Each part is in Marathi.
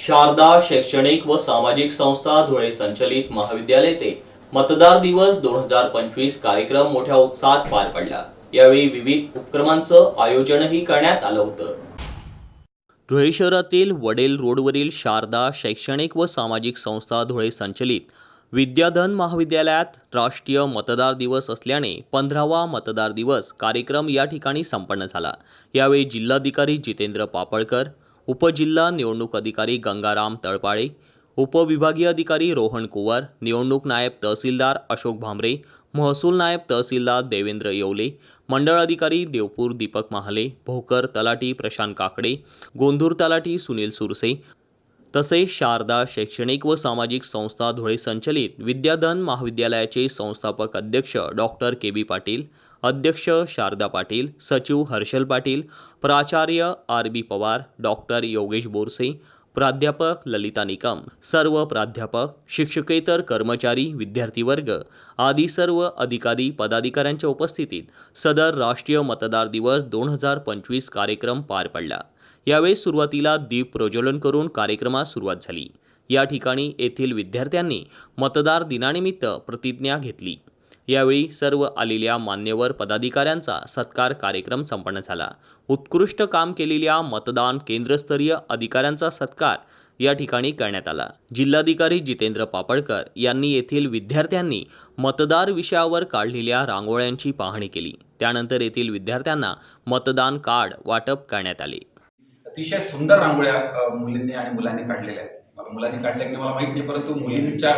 शारदा शैक्षणिक व सामाजिक संस्था धुळे संचलित महाविद्यालय ते मतदार दिवस दोन हजार पंचवीस कार्यक्रम मोठ्या उत्साहात पार पडला. यावेळी विविध उपक्रमांचं आयोजनही करण्यात आलं होतं. धुळे शहरातील वडेल रोडवरील शारदा शैक्षणिक व सामाजिक संस्था धुळे संचलित विद्याधन महाविद्यालयात राष्ट्रीय मतदार दिवस असल्याने पंधरावा मतदार दिवस कार्यक्रम या ठिकाणी संपन्न झाला. यावेळी जिल्हाधिकारी जितेंद्र पापळकर उपजिल्हा निवडणूक अधिकारी गंगाराम तळपाळे उपविभागीय अधिकारी रोहन कुवर निवडणूक नायब तहसीलदार अशोक भांबरे महसूल नायब तहसीलदार देवेंद्र येवले मंडळ अधिकारी देवपूर दीपक महाले भोकर तलाटी प्रशांत काकडे गोंधूर तलाटी सुनील सुरसे तसेच शारदा शैक्षणिक व सामाजिक संस्था धुळे संचलित विद्याधन महाविद्यालयाचे संस्थापक अध्यक्ष डॉक्टर के बी पाटील अध्यक्ष शारदा पाटील सचिव हर्षल पाटील प्राचार्य R B Pawar doctor Yogesh Borse प्राध्यापक ललिता निकम सर्व प्राध्यापक शिक्षकेतर कर्मचारी विद्यार्थी वर्ग आदी सर्व अधिकारी पदाधिकाऱ्यांच्या उपस्थितीत सदर राष्ट्रीय मतदार दिवस दोन हजार पंचवीस कार्यक्रम पार पडला. यावेळी सुरुवातीला दीप प्रज्वलन करून कार्यक्रमास सुरुवात झाली. या ठिकाणी येथील विद्यार्थ्यांनी मतदार दिनानिमित्त प्रतिज्ञा घेतली. यावेळी सर्व आलेल्या मान्यवर पदाधिकाऱ्यांचा सत्कार कार्यक्रम संपन्न झाला. उत्कृष्ट काम केलेल्या मतदान केंद्रस्तरीय अधिकाऱ्यांचा सत्कार या ठिकाणी करण्यात आला. जिल्हाधिकारी जितेंद्र पापडकर यांनी येथील विद्यार्थ्यांनी मतदार विषयावर काढलेल्या रांगोळ्यांची पाहणी केली. त्यानंतर येथील विद्यार्थ्यांना मतदान कार्ड वाटप करण्यात आले. अतिशय सुंदर रांगोळ्या मुलींनी आणि मुलांनी काढलेल्या आहेत. मुलांनी काढल्या की मला माहीत नाही परंतु मुलींच्या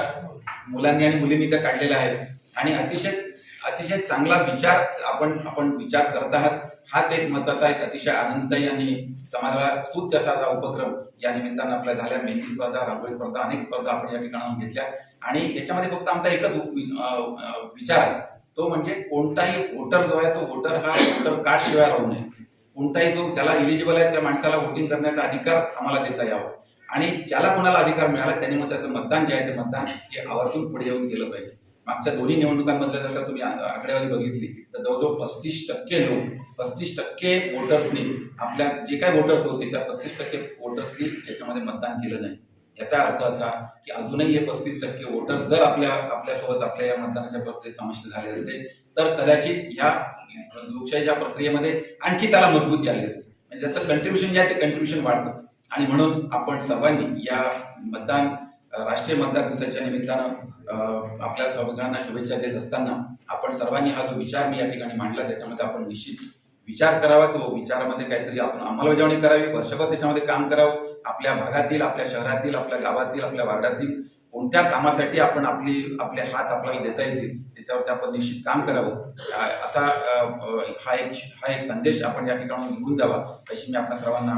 मुलांनी आणि मुलींनी त्या काढलेल्या आहेत. आणि अतिशय अतिशय चांगला विचार आपण आपण विचार करत आहात. हाच एक महत्त्वाचा एक अतिशय आनंददायी आणि समाजाला स्तुत्य असा हा उपक्रम या निमित्तानं आपल्या झाल्या. मेहंदी स्पर्धा रांगोळी स्पर्धा अनेक स्पर्धा आपण या ठिकाणाहून घेतल्या. आणि याच्यामध्ये फक्त आमचा एकच विचार आहे. तो म्हणजे कोणताही वोटर जो आहे तो वोटर हा वोटर कार्ड शिवाय राहू नये. कोणताही जो त्याला इलिजिबल आहे त्या माणसाला वोटिंग करण्याचा अधिकार आम्हाला देता यावा. आणि ज्याला कोणाला अधिकार मिळाला त्यांनी मग त्याचं मतदान जे आहे ते मतदान हे आवर्जून पुढे येऊन केलं पाहिजे. मागच्या दोन्ही निवडणुकांमधल्या जर का तुम्ही आकडेवारी बघितली तर जवळजवळ पस्तीस टक्के लोक पस्तीस टक्के वोटर्सनी आपल्या जे काही वोटर्स होते त्या पस्तीस टक्के वोटर्सनी याच्यामध्ये मतदान केलं नाही. याचा अर्थ असा की अजूनही हे पस्तीस टक्के वोटर जर आपल्या आपल्यासोबत आपल्या या मतदानाच्या प्रक्रियेत समस्या झाले असते तर कदाचित या लोकशाहीच्या प्रक्रियेमध्ये आणखी त्याला मजबूती आली असते म्हणजे त्याचं कंट्रीब्युशन जे आहे ते कंट्रीब्युशन वाढतं. आणि म्हणून आपण सर्वांनी या मतदान राष्ट्रीय मतदार दिवसाच्या निमित्तानं आपल्या सगळ्यांना शुभेच्छा देत असताना आपण सर्वांनी हा जो विचार मी या ठिकाणी मांडला त्याच्यामध्ये आपण निश्चित विचार करावा तो विचारामध्ये काहीतरी आपण अंमलबजावणी करावी वर्षभर त्याच्यामध्ये काम करावं. आपल्या भागातील आपल्या शहरातील आपल्या गावातील आपल्या वार्डातील कोणत्या कामासाठी आपण आपली आपले हात आपल्याला देता येतील त्याच्यावरती आपण निश्चित काम करावं. असा हा एक हा एक संदेश आपण या ठिकाणी निघून द्यावा अशी मी आपल्या सर्वांना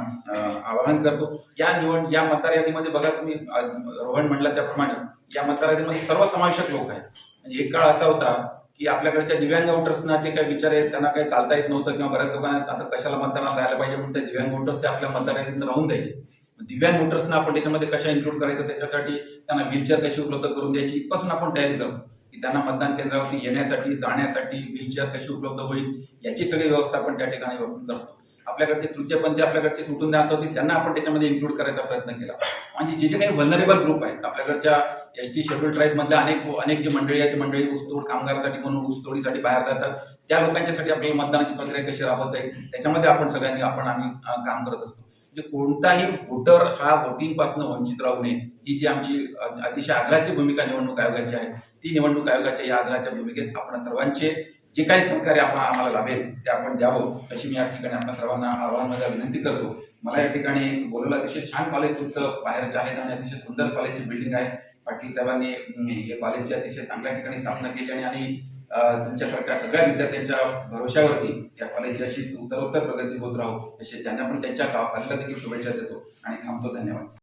आवाहन करतो. या निवड या मतदार यादीमध्ये बघा तुम्ही रोहन म्हणला त्याप्रमाणे या मतदार यादीमध्ये सर्व समावेशक लोक आहेत. म्हणजे एक काळ असा होता की आपल्याकडच्या दिव्यांग वोटर्सना जे काही विचार आहेत त्यांना काही चालता येत नव्हतं किंवा बऱ्याच लोकांना आता कशाला मतदानाला जायला पाहिजे म्हणून त्या दिव्यांग वोटर्स ते आपल्या मतदार यादीत राहून द्यायचे. दिव्यांग वोटर्सना आपण त्याच्यामध्ये कशा इन्क्लूड करायचं त्याच्यासाठी त्यांना व्हीलचेअर कशी उपलब्ध करून द्यायची इथपासून आपण तयारी करतो. की त्यांना मतदान केंद्रावरती येण्यासाठी जाण्यासाठी व्हीलचेअर कशी उपलब्ध होईल याची सगळी व्यवस्था आपण त्या ठिकाणी करतो. आपल्याकडचे तृतीयपंथी आपल्याकडचे सुटून द्या होती त्यांना आपण त्याच्यामध्ये इन्क्लूड करायचा प्रयत्न केला. म्हणजे जे जे काही व्हलनरेबल ग्रुप आहेत आपल्याकडच्या एस टी शेड्यूल ट्राईब मधल्या अनेक अनेक जी मंडळी आहेत ती मंडळी ऊसतोड कामगारासाठी म्हणून ऊसतोडीसाठी बाहेर जातात त्या लोकांच्यासाठी आपल्याला मतदानाची प्रक्रिया कशी राबवता येईल त्याच्यामध्ये आपण सगळ्यांनी आपण आम्ही काम करत असतो. म्हणजे कोणताही वोटर हा वोटिंगपासून वंचित राहू नये. ही जी आमची अतिशय आग्रहाची भूमिका निवडणूक आयोगाची आहे ती निवडणूक आयोगाच्या या आग्रहाच्या भूमिकेत आपण सर्वांचे जे काही सहकार्य आपण आम्हाला लाभेल ते आपण द्यावं अशी मी या ठिकाणी आपण सर्वांना आवाहनामध्ये विनंती करतो. मला या ठिकाणी बोलवलं अतिशय छान कॉलेज तुमचं बाहेरचं आहे आणि अतिशय सुंदर कॉलेजची बिल्डिंग आहे. पाटील साहेबांनी हे कॉलेजची अतिशय चांगल्या ठिकाणी स्थापना केली आणि आणि तुमच्यासारख्या सगळ्या विद्यार्थ्यांच्या भरोश्यावरती या कॉलेजची अशीच उत्तरोत्तर प्रगती होत राहू अशी त्यांना पण त्यांच्या गाव देखील शुभेच्छा देतो. आणि थांबतो. धन्यवाद.